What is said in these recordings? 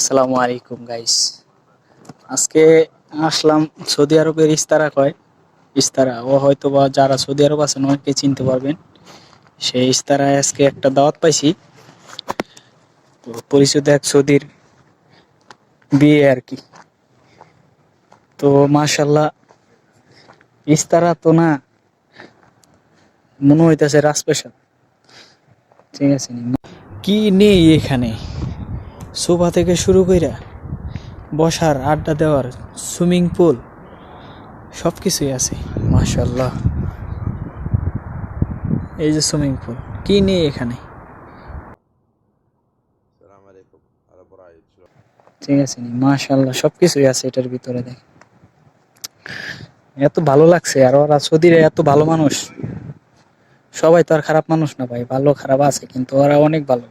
আসসালামু আলাইকুম গাইস আজকে আসলাম সৌদি আরবের ইস্তারা কয়? ইস্তারা, ও হয়তো বা যারা সৌদি আরব আছেন অনেকে চিনতে পারবেন। সেই ইস্তারায় আজকে একটা দাওয়াত পাইছি। তো পরিচিত এক সৌদির বিয়ে আর কি। তো মাশাল্লাহ ইস্তারা তো না, মনে হইতেছে রাজপ্রাসাদ ঠিক আছে কি নেই এখানে? সোফা থেকে শুরু করে বসার আড্ডা দেওয়ার সুইমিং পুল সব কিছুই আছে। মাশাল্লাহ এই যে সুইমিং পুল কি নেই এখানে? ঠিক আছে মাশাল্লাহ সব কিছুই আছে এটার ভিতরে দেখ। এত ভালো লাগছে আর ওরা সৌদিরা এত ভালো মানুষ। সবাই তো আর খারাপ মানুষ না ভাই ভালো খারাপ আছে কিন্তু ওরা অনেক ভালো।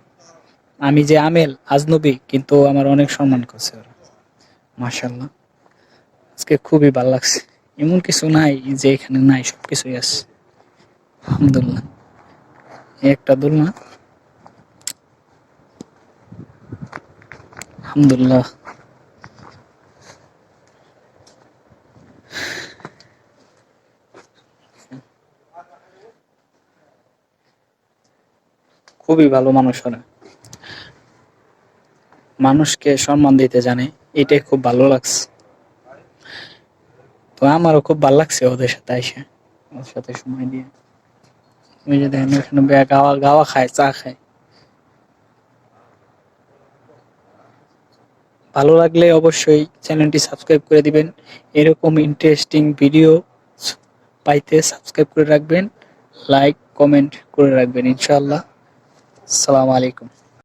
আমি যে আমেল আজনবী কিন্তু আমার অনেক সম্মান করছে ওরা। মাশাল্লাহ আজকে খুবই ভালো লাগছে। এমন কিছু নাই যে এখানে নাই সব কিছুই আছে। আলহামদুলিল্লাহ। একটা দুলনা। আলহামদুলিল্লাহ। খুবই ভালো মানুষ ওরা। মানুষকে সম্মান দিতে জানে, এটাই খুব ভালো লাগছে। তো আমারও খুব ভালো লাগছে ওদের সাথে এসে ওদের সাথে সময় দিয়ে। ওই যে দেখেন, ওখানে বে- গাওয়া গাওয়া খায়, চা খায়। ভালো লাগলে অবশ্যই চ্যানেলটি সাবস্ক্রাইব করে দিবেন। এরকম ইন্টারেস্টিং ভিডিও পাইতে সাবস্ক্রাইব করে রাখবেন লাইক কমেন্ট করে রাখবেন, ইনশাআল্লাহ। আসসালামু আলাইকুম।